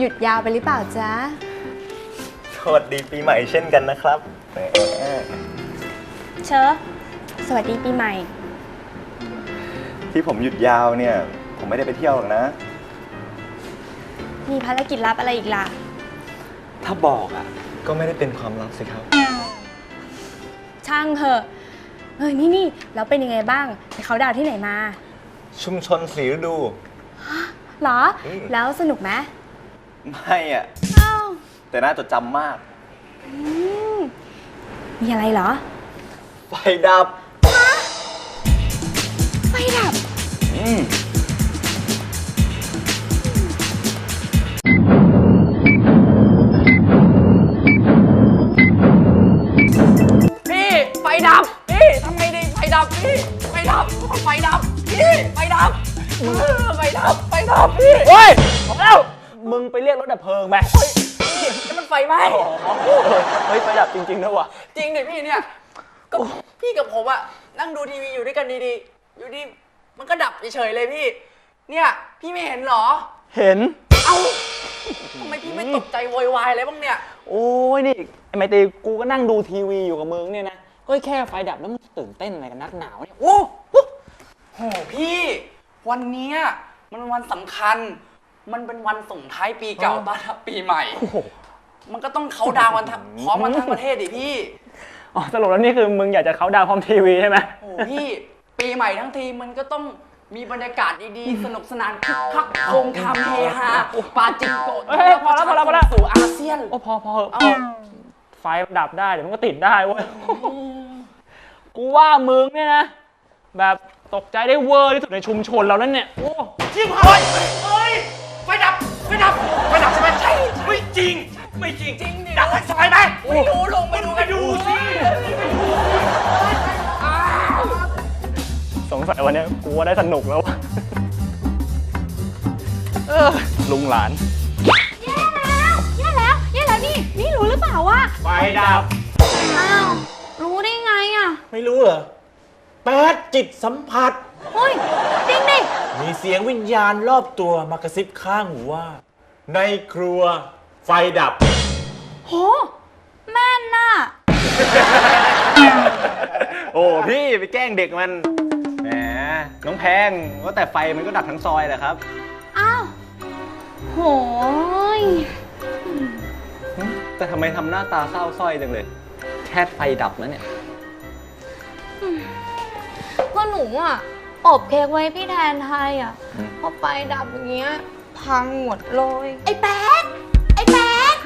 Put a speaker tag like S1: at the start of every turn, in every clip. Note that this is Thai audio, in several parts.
S1: ไหนมาเนี่ยหยุดยาวไปหรือเปล่าจ๊ะ
S2: สวัสดีปีใหม่เช่นกันนะครับแหม
S1: เชอะสวัสดีปีใหม่
S2: ที่ผมหยุดยาวเนี่ย ผมไม่ได้ไปเที่ยวหรอกนะ
S1: มีภารกิจลับอะไรอีกล่ะ
S2: ถ้าบอกอะ ก็ไม่ได้เป็นความลับสิครับ
S1: ช่างเถอะเฮ้ยนี่นี่แล้วเป็นยังไงบ้างไปเขาดาวน์ที่ไหนมา
S2: ชุมชนสีฤดู
S1: เหรอ
S2: อืม
S1: แล้วสนุกไหม
S2: ไม่อะ
S1: อ้าว
S2: แต่น่าจดจำมาก
S1: อืมมีอะไรเหรอ
S2: ไฟดับ
S1: ไฟดับ
S2: อืม
S3: พี่ ไฟดับ พี่ทำไงดีไฟดับพี่ ไฟดับ ไฟดับ พี่ ไฟดับเออไฟดับ ไฟดับพี่
S4: เฮ้ยบอกแล้ว มึงไปเรียกรถดับเพลิงไป
S3: นี่มันไฟไหม้
S4: เฮ้ยไฟดับจริงๆนะวะ
S3: จริงดิพี่เนี่ยก็พี่กับผมอะนั่งดูทีวีอยู่ด้วยกันดีๆ อยู่ดีมันก็ดับเฉยๆเลยพี่ เนี่ยพี่ไม่เห็นเหรอ
S4: เห็น
S3: เอ้าทำไมพี่ไม่ตกใจโวยวายอะไรบ้างเนี่ย
S4: โอ้ยนี่ไอ้ไมตีกูก็นั่งดูทีวีอยู่กับมึงเนี่ยนะก็แค่ไฟดับแล้วมึงตื่นเต้นอะไรกันนักหนาวเนี่ยโอ้โห
S3: โหพี่ วันเนี้ยมันวันสำคัญ มันเป็นวันส่งท้ายปีเก่าต้อนรับปีใหม่
S4: โอ้โห
S3: มันก็ต้องเขาดาวน์กันทั้งพร้อมกันทั้งประเทศดิพี่
S4: อ๋อสรุปแล้วนี่คือมึงอยากจะเขาน์ดาวน์พร้อมทีวีใช่ไหม
S3: โอ้พี่ปีใหม่ทั้งทีมันก็ต้องมีบรรยากาศดีๆ สนุกสนานคึกคักโคมคำเฮฮาปาจิงโกะ
S4: เฮ้ยพอแล้วพอแล้วพอแล้ว
S3: สู่อาเซียน
S4: โอ้พอพอเหอะ
S3: เอา
S4: ไฟมันดับได้เดี๋ยวมันก็ติดได้เว้ยกูว่ามึงเนี่ยนะ แบบตกใจได้เวอร์ที่สุดในชุมชนเรานั่นเนี่ย โอ้
S3: ชิบหายเฮ้ยไฟดับ ไฟดับไฟดับใช่ไหมใช่
S5: ไม่จริง ไม่จริง
S3: จริงดิ
S5: ดับทั้งซอยไหม
S3: ไม่รู้ลงไปดูกันดูสิ
S4: สงสัยวันเนี้ยกูว่าได้สนุกแล้ววะเออลุงหลาน
S1: แย่แล้วแย่แล้วแย่แล้วนี่ นี่รู้หรือเปล่าว่า
S5: ไฟดับ
S1: อ้าว รู้ได้ไงอะ
S5: ไม่รู้เหรอแปดจิตสัมผัส
S1: เฮ้ยจริงดิ
S5: มีเสียงวิญญาณรอบตัวมากระซิบข้างหูว่า ในครัวไฟดับ
S1: โห แม่นน่ะ
S2: โอ้พี่ไปแกล้งเด็กมันแหมน้องแพงว่าแต่ไฟมันก็ดับทั้งซอยแหละครับ
S1: อ้าว โหย
S2: แต่ทำไมทำหน้าตาเศร้าสร้อยจังเลย แค่ไฟดับนะเนี่ย
S1: ก็หนูอะ อบเค้กไว้พี่แทนไทยอะ
S2: อืม
S1: พอไฟดับอย่างเงี้ยพังหมดเลย
S6: ไอ้แป๊กไอ้แป๊ก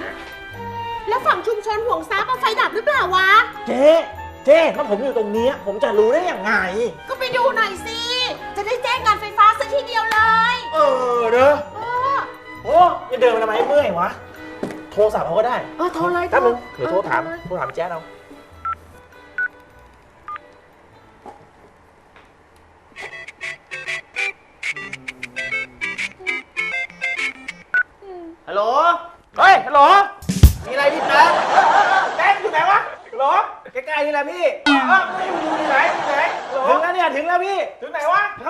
S6: แล้วฝั่งชุมชนห่วงทรัพย์เอาไฟดับหรือเปล่าวะ
S5: เจ๊เจ๊ถ้าผมอยู่ตรงเนี้ยผมจะรู้ได้ยังไง
S6: ก็ไปดูหน่อยสิ จะได้แจ้งการไฟฟ้าสักทีเดียวเลย
S5: เออเด้อ
S6: เออ
S5: โอ้จะเดินมาทำไมเมื่อยวะ โทรศัพท์เอาก็ได้
S6: เออโทรเลย
S5: แป๊บนึง
S6: โทร
S5: เดี๋ยวโทรถาม
S6: เออ
S5: โทรถามแจ๊ดเอา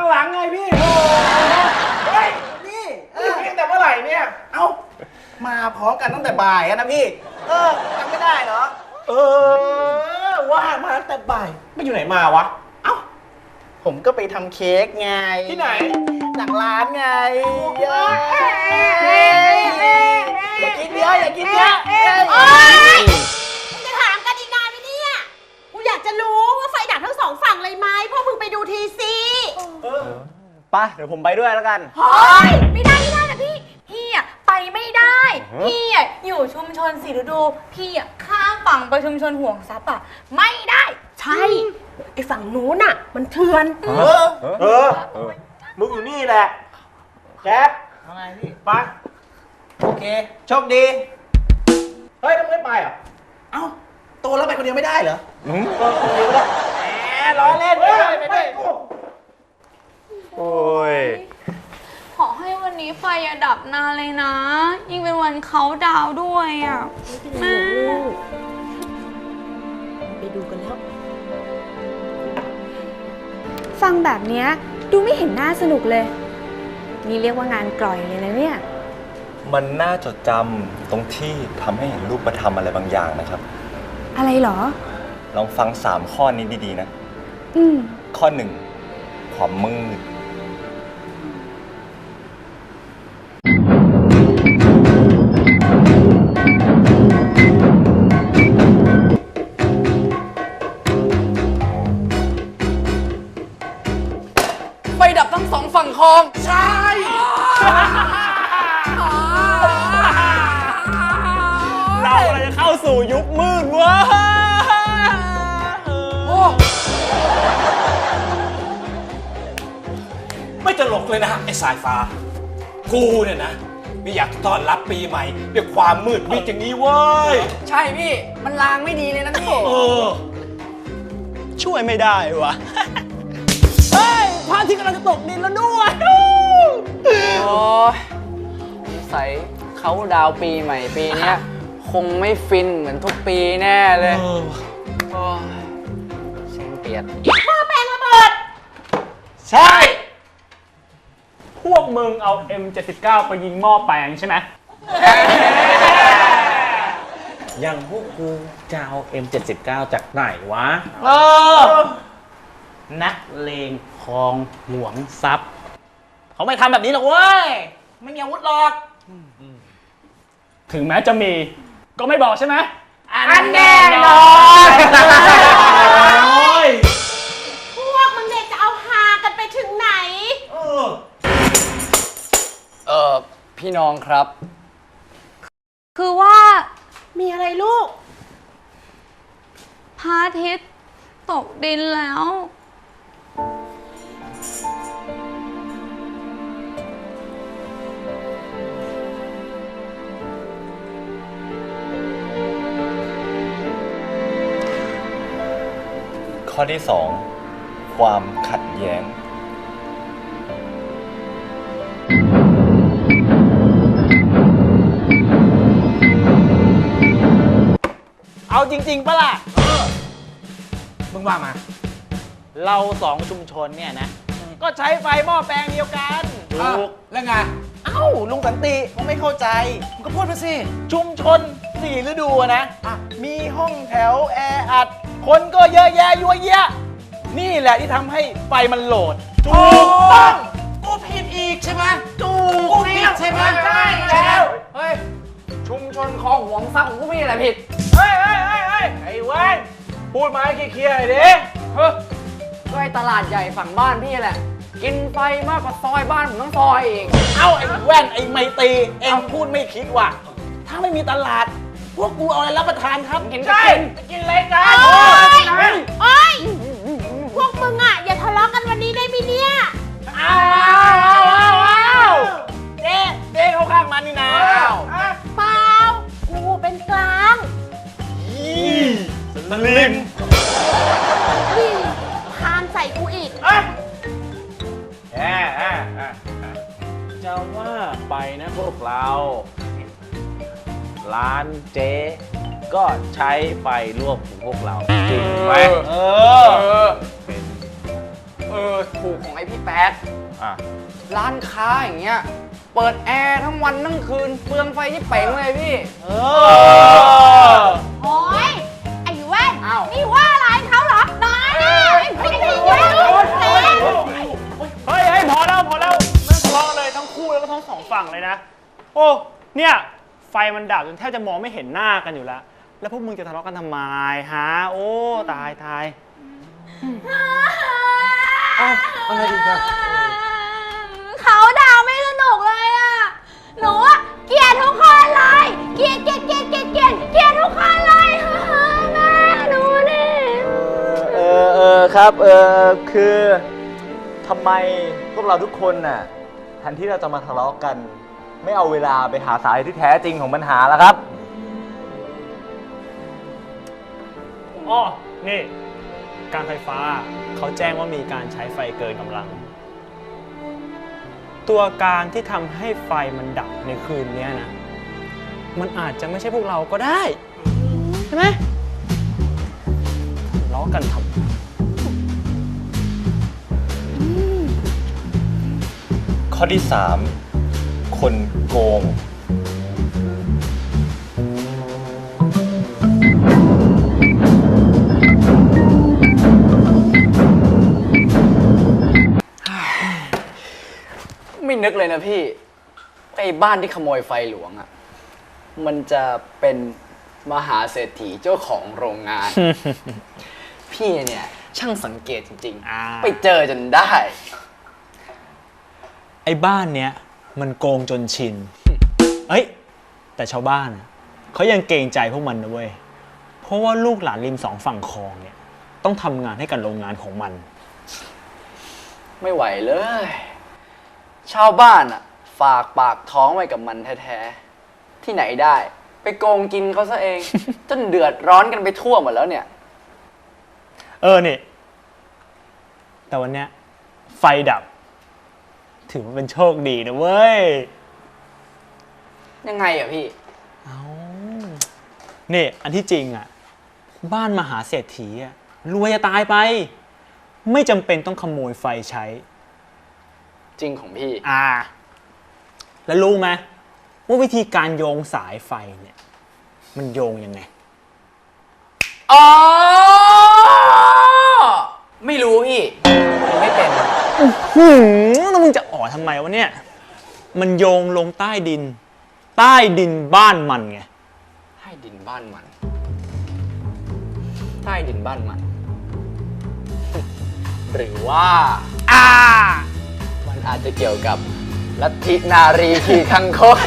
S5: างหลังไงพี่โอ้โหเฮ้ยนี่นี่พี่ตั้งแต่เมื่อไหร่เนี่ย เอ้ามาพร้อมกันตั้งแต่บ่ายอะนะพี่ เออจำไม่ได้เหรอ เออ ว่ามาตั้งแต่บ่ายไม่อยู่ไหนมาวะ เอ้า
S7: ผมก็ไปทำเค้กไง
S5: ที่ไหน
S7: หลังร้านไงเยอะอย่ากินเยอะอย่ากินเยอะ
S6: โอ๊ย เดี๋ยว
S2: ผมไปด้วยแล้วกัน
S1: เฮ้ยไม่ได้ไม่ได้นะพี่ พี่อะไปไม่ได้พี่อะอยู่ชุมชนสีฤดู พี่อะข้ามฝั่งไปชุมชนห่วงทรัพย์อะไม่ได้
S6: ใช่ ไอ้ฝั่งนู้นน่ะ มันเถื่อน
S5: เออ เออ มึงอยู่นี่แหละแจ๊บ
S7: ทำไงพี่
S5: ไป
S7: โอเค โชคดี
S5: เฮ้ยแล้วมึงไม่ไปเหรอะ
S7: เอ้า โตแล้วไปคนเดียวไม่ได้เหรอ
S5: เออคนเดียวก็ได้แหมล้อเล่นไม่ได้ไปด้วย
S2: โอ้ย
S1: ขอให้วันนี้ไฟอย่าดับนานเลยนะ ยิ่งเป็นวันเขาดาวน์ด้วยอะ แม่
S6: ไปดูกันแล้ว
S1: ฟังแบบเนี้ยดูไม่เห็นน่าสนุกเลย นี่เรียกว่างานกร่อยเลยนะเนี่ย
S8: มันน่าจดจำตรงที่ทำให้เห็นรูปธรรมอะไรบางอย่างนะครับ
S1: อะไรเหรอ
S8: ลองฟัง 3 ข้อนี้ดีๆนะ
S1: อืม
S8: ข้อ 1 ความมืด
S3: องฝั่งคลองใช่
S4: เรากำลังจะเข้าสู่ยุคมืดเว้ย
S3: โอ้
S5: ไม่ตลกเลยนะไอ้สายฟ้า กูเนี่ยนะ ไม่อยากต้อนรับปีใหม่ด้วยความมืดมิดอย่างนี้เว้ย
S3: ใช่พี่ มันลางไม่ดีเลยนะพี่
S5: เออ
S4: ช่วยไม่ได้วะเฮ้ยพระอา ทิตย์กำลังจะตกดินแล้วด้วย
S3: โอ้ยสงสัยเขาดาวปีใหม่ปีเนี้ย คงไม่ฟินเหมือนทุกปีแน่เลยโอ้ยเซ็งเปียด
S4: ใช่ พวกมึงเอา M79 ไปยิงหม้อแปลงใช่ไหม
S5: ยังพวกกูจะเอา M79 จากไหนวะ
S4: เออ นักเลง คลองห่วงทรัพย์ เขาไม่ทำแบบนี้หรอกเว้ย ไม่มีอาวุธหรอก ถึงแม้จะมี ก็ไม่บอกใช่ไหมอันแน่นอน
S6: พวกมึงเนี่ยจะเอาฮากันไปถึงไหน
S3: เออพี่น้องครับ
S1: คือว่า
S6: มีอะไรลูก
S1: พระอาทิตย์ตกดินแล้ว
S8: ข้อที่ 2 ความขัดแย้ง
S7: เอาจริงๆปะล่ะ
S5: มึงว่ามา
S7: เราสองชุมชนเนี่ยนะ ก็ใช้ไฟหม้อแปลงเดียวกัน
S5: ถูกแล้วไง
S7: เอ้าลุงสันติผมไม่เข้าใจ
S5: มึงก็พูดมาสิ
S7: ชุมชนสี่ฤดูอะนะมีห้องแถวแออัด คนก็เยอะแยะยั่วเยะ นี่แหละที่ทำให้ไฟมันโหลดถูกต้อง
S5: กูผิดอีกใช่ไหม
S7: ถูก
S5: กูผิดใช่ไหม
S7: ใช่แล้ว
S3: เฮ้ย ชุมชนคลองห่วงทรัพย์ของกูไม่มีอะไรผิด
S7: เฮ้ยเฮ้ยเฮ้ยเฮ้ยไอ้เว้นพูดมาให้เคลียร์ๆหน่อยดิเฮ้ย
S3: ก็ไอ้ตลาดใหญ่ฝั่งบ้านพี่แหละ กินไฟมากกว่าซอยบ้านผมทั้งซอยเอง
S7: เอ้าไอ้แว่นไอ้ไมตรีเองพูดไม่คิดว่ะถ้าไม่มีตลาด พวกกูเอาอะไรรับประทานครับ
S3: กินก็กิน
S7: ไปกินอะไรกัน
S6: โอ๊ย
S7: เฮ้ย
S6: โอ๊ยพวกมึงอะ อย่าทะเลาะกันวันนี้ได้ไหมเนี่ย
S7: อ้าวอ้าวอ้าวอ้าวเจ๊เจ๊เข้าข้างมันนี่นะ
S6: เปล่ากูเป็นกลาง
S8: สลิม
S6: นี่พานใส่กูอีก
S7: อะแอ่อะอะอะจะว่าไปนะพวกเรา ร้านเจ๊ก็ใช้ไฟลวกของพวกเรา จริงไหมเออ
S3: เออ ถูกของไอพี่แป๊ด
S7: อะ
S3: ร้านค้าอย่างเงี้ย เปิดแอร์ทั้งวันทั้งคืน เปลืองไฟที่เป๋งเลยพี่
S7: เออ
S6: โอ๊ยไอ้แว่น
S3: อ้าว
S6: นี่ว่าอะไรเขาเหรอน้อยนะไม่ได้แว่นเจ๊
S4: เฮ้ยเฮ้ยพอแล้วพอแล้วไม่ทะเลาะกันเลยทั้งคู่แล้วก็ทั้งสองฝั่งเลยนะ โอ้ เนี่ย ไฟมันดับจนแทบจะมองไม่เห็นหน้ากันอยู่แล้ว แล้วพวกมึงจะทะเลาะกันทำไมฮะโอ้ตายตาย
S5: อะไรอีกอะ
S1: เขาดาวไม่สนุกเลยอะ หนูอะเกลียดทุกคนเลย เกลียดเกลียดเกลียดเกลียดเกลียดเกลียดทุกคนเลยแม่ดูดิ
S2: เออเออครับเออคือทำไมพวกเราทุกคนน่ะแทนที่เราจะมาทะเลาะกัน ไม่เอาเวลาไปหาสาเหตุที่แท้จริงของปัญหาแล้วครับ
S4: อ้อนี่ การไฟฟ้าเขาแจ้งว่ามีการใช้ไฟเกินกำลัง ตัวการที่ทำให้ไฟมันดับในคืนเนี้ยนะ มันอาจจะไม่ใช่พวกเราก็ได้ ใช่ไหมล้อกันทำ
S8: ข้อที่ 3 คนโกง
S3: ไม่นึกเลยนะพี่ ไอ้บ้านที่ขโมยไฟหลวงอะ่ะ มันจะเป็นมหาเศรษฐีเจ้าของโรงงาน พี่เนี่ย ช่างสังเกตจริง
S4: อ่า
S3: ๆ ไปเจอจนได้
S4: ไอ้บ้านเนี้ย มันโกงจนชิน เอ้ย แต่ชาวบ้านอะเขายังเกรงใจพวกมันนะเว้ย เพราะว่าลูกหลานริมสองฝั่งคลองเนี่ย ต้องทำงานให้กับโรงงานของมัน
S3: ไม่ไหวเลย ชาวบ้านอะ่ะฝากปากท้องไว้กับมันแท้ๆ ที่ไหนได้ ไปโกงกินเขาซะเอง จนเดือดร้อนกันไปทั่วหมดแล้วเนี่ย
S4: เออนี่ แต่วันเนี้ยไฟดับ ถือว่าเป็นโชคดีนะเว้ย
S3: ยังไงอะพี่
S4: เอานี่อันที่จริงอะ บ้านมหาเศรษฐีอะรวยจะตายไป ไม่จำเป็นต้องขโมยไฟใช้
S3: จริงของพี่
S4: อ่า แล้วรู้ไหมว่าวิธีการโยงสายไฟเนี่ย มันโยงยังไง
S3: อ๋อ ไม่รู้พี่ผมไม่เป็น
S4: หืม ทำไมวะเนี่ย มันโยงลงใต้ดิน ใต้ดินบ้านมันไง
S3: ใต้ดินบ้านมัน ใต้ดินบ้านมัน หรือว่า
S4: อ่า
S3: มันอาจจะเกี่ยวกับลัทธินารีขี่คังคก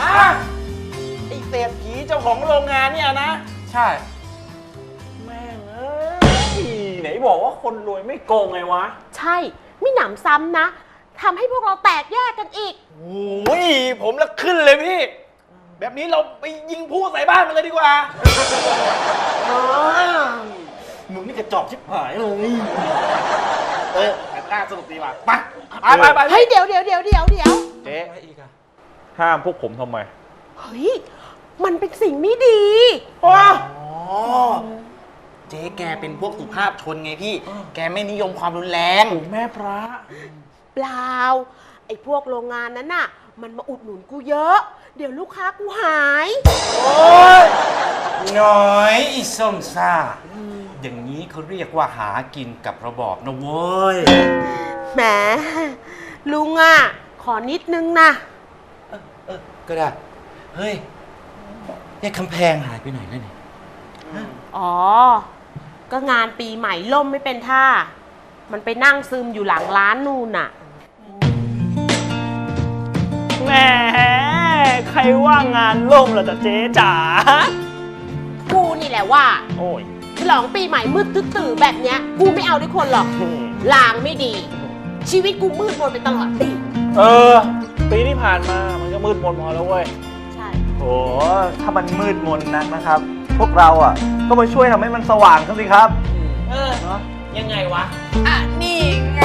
S7: อะไอเศรษฐีเจ้าของโรงงานเนี่ยนะ
S3: ใช่
S7: แม่งเอ้ยไหนบอกว่าคนรวยไม่โกงไงวะ
S6: ใช่ไม่หนำซ้ำนะทำให้พวกเราแตกแยกกันอีก
S7: โอ้ยผมละขึ้นเลยพี่ แบบนี้เราไปยิงผู้ใส่บ้านมันเลยดีกว่ามึงนี่กระจอกชิบหายเลย เออแต่น่าสนุกดีว่ะไปไปไปไป
S6: เฮ้ยเดี๋ยวเดี๋ยวเดี๋ยวเดี๋ยวเดี๋ยว
S7: เจ๊
S5: ห้ามพวกผมทำไม
S6: เฮ้ย มันเป็นสิ่งไม่ดี
S7: อ๋อ เจ๊แกเป็นพวกสุภาพชนไงพี่ แกไม่นิยมความรุนแรง แม่พระ
S6: เปล่า ไอ้พวกโรงงานนั้นน่ะ มันมาอุดหนุนกูเยอะ เดี๋ยวลูกค้ากูหาย
S5: โอ้ยน้อยอีส้มซ่า อย่างนี้เขาเรียกว่าหากินกับระบอบนะเว้ย
S6: แหม ลุงอะ ขอนิดนึงนะ
S5: เออก็ได้ เฮ้ยเนี่ยคำแพงหายไปไหนแล้วเนี่ย
S6: อ๋อ ก็งานปีใหม่ล่มไม่เป็นท่า มันไปนั่งซึมอยู่หลังร้านนู่นน่ะ
S4: แหมใครว่างงานล่มล่ะจ๊ะเจ๊จ๋า
S6: กูนี่แหละว่า
S4: โอ้ย
S6: ฉลองปีใหม่มืดตื้อๆแบบเนี้ย กูไม่เอาด้วยคนหรอก ลางไม่ดี ชีวิตกูมืดมนไปตลอดปี
S7: เออ ปีที่ผ่านมามันก็มืดมนพอแล้วเว้ย
S6: ใช่
S2: โหถ้ามันมืดมนนักนะครับ พวกเราอะ ก็มาช่วยทำให้มันสว่างขึ้นสิครับ
S7: เออ ยังไงวะ
S3: อะ นี่ไง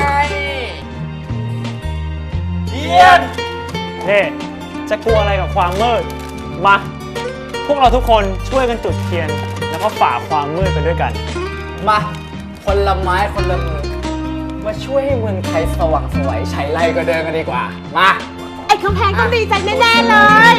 S7: เทียน
S4: นี่จะกลัวอะไรกับความมืด มา พวกเราทุกคนช่วยกันจุดเทียน แล้วก็ฝ่าความมืดไปด้วยกัน
S3: มา คนละไม้คนละมือ มาช่วยให้เมืองไทยสว่างไสวยใช้ไรก็เดินกันดีกว่า มา
S6: ไอ้คำแพงต้องดีใจแน่ ๆ เลย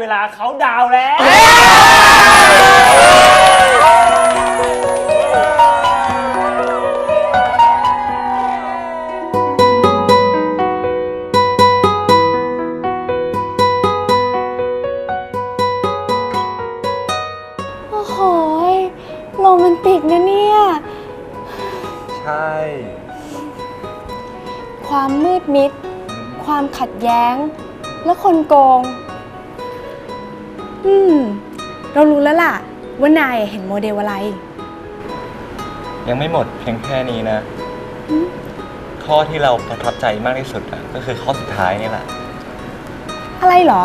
S1: เว
S3: ลา
S4: เขาดาวน์แล้ว
S2: โอ้โหยโรแมนติกนะเนี่ย
S8: ใช่
S2: ความมืดมิด ความขัดแย้ง และคนโกง อืม เรารู้แล้วล่ะ ว่านายเห็นโมเดลอะไร
S8: ยังไม่หมดเพียงแค่นี้นะ ข้อที่เราประทับใจมากที่สุดอะก็คือข้อสุดท้ายนี่แหละ
S2: อะไรเหรอ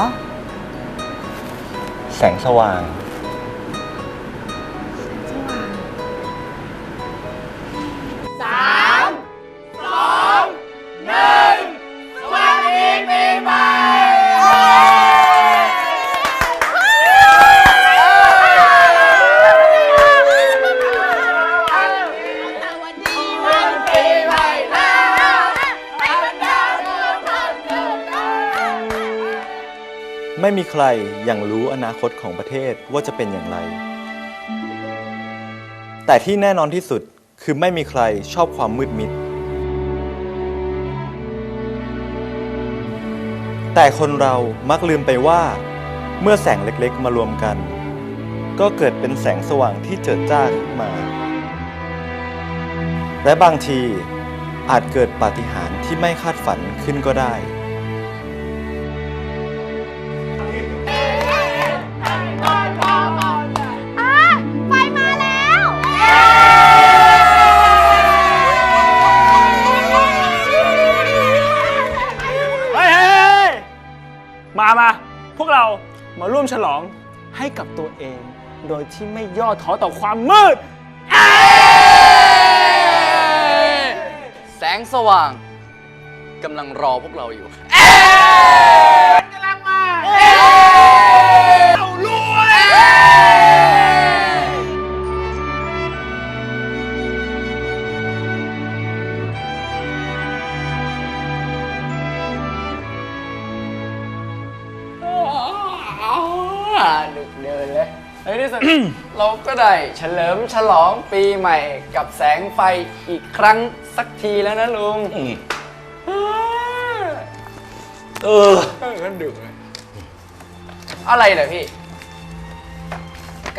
S8: แสงสว่าง ใครย่างรู้อนาคตของประเทศว่าจะเป็นอย่างไร แต่ที่แน่นอนที่สุดคือไม่มีใครชอบความมืดมิด แต่คนเรามักลืมไปว่า เมื่อแสงเล็กๆมารวมกัน ก็เกิดเป็นแสงสว่างที่เจิดจ้าขึ้นมา และบางทีอาจเกิดปาฏิหาริย์ที่ไม่คาดฝันขึ้นก็ได้
S2: มา
S4: มา พวกเรามาร่วมฉลองให้กับตัวเอง โดยที่ไม่ย่อท้อต่อความมืด
S3: แสงสว่างกำลังรอพวกเราอยู่ เราก็ได้เฉลิมฉลองปีใหม่กับแสงไฟอีกครั้งสักทีแล้วนะลุงเออก็ดึกเลยอะไรเหรอพี่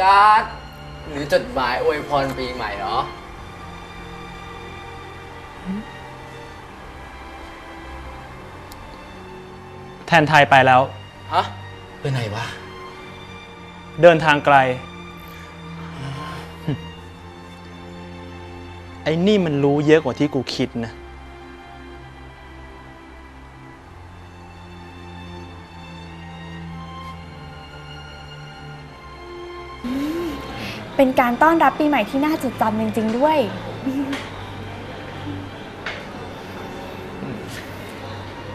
S3: การ์ดหรือจดหมายอวยพรปีใหม่เนาะ
S4: แทนไทยไปแล้ว
S3: ฮะ ไปไหนวะ
S4: เดินทางไกล ไอ้นี่มันรู้เยอะกว่าที่กูคิดนะ
S2: เป็นการต้อนรับปีใหม่ที่น่าจดจำจริงๆด้วย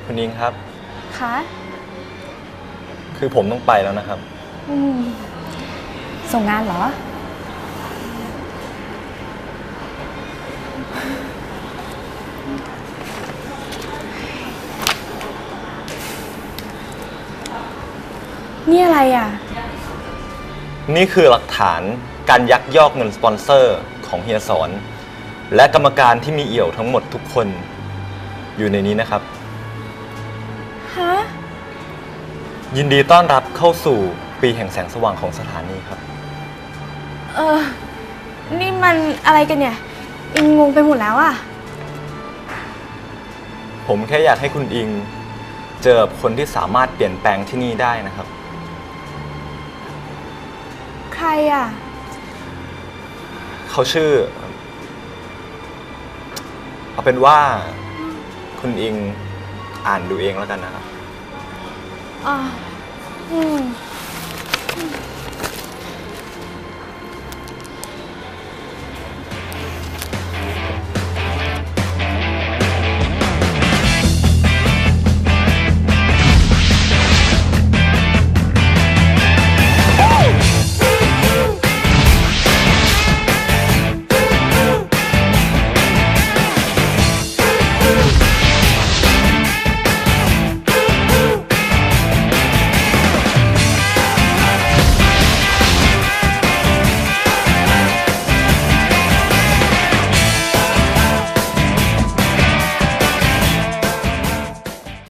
S8: คุณอิงครับ
S2: คะ
S8: คือผมต้องไปแล้วนะครับ
S2: อืมส่งงานเหรอ นี่อะไรอะ
S8: นี่คือหลักฐานการยักยอกเงินสปอนเซอร์ของเฮียสอน และกรรมการที่มีเอี่ยวทั้งหมดทุกคนอยู่ในนี้นะครับ
S2: ฮะ
S8: ยินดีต้อนรับเข้าสู่ปีแห่งแสงสว่างของสถานีครับ
S2: เออ นี่มันอะไรกันเนี่ย อิงงงไปหมดแล้วอะ
S8: ผมแค่อยากให้คุณอิง เจอกับคนที่สามารถเปลี่ยนแปลงที่นี่ได้นะครับ
S2: ใค รอะ
S8: เขาชื่อ เอาเป็นว่า คุณอิงอ่านดูเองแล้วกันนะครับ
S2: อ่าอืม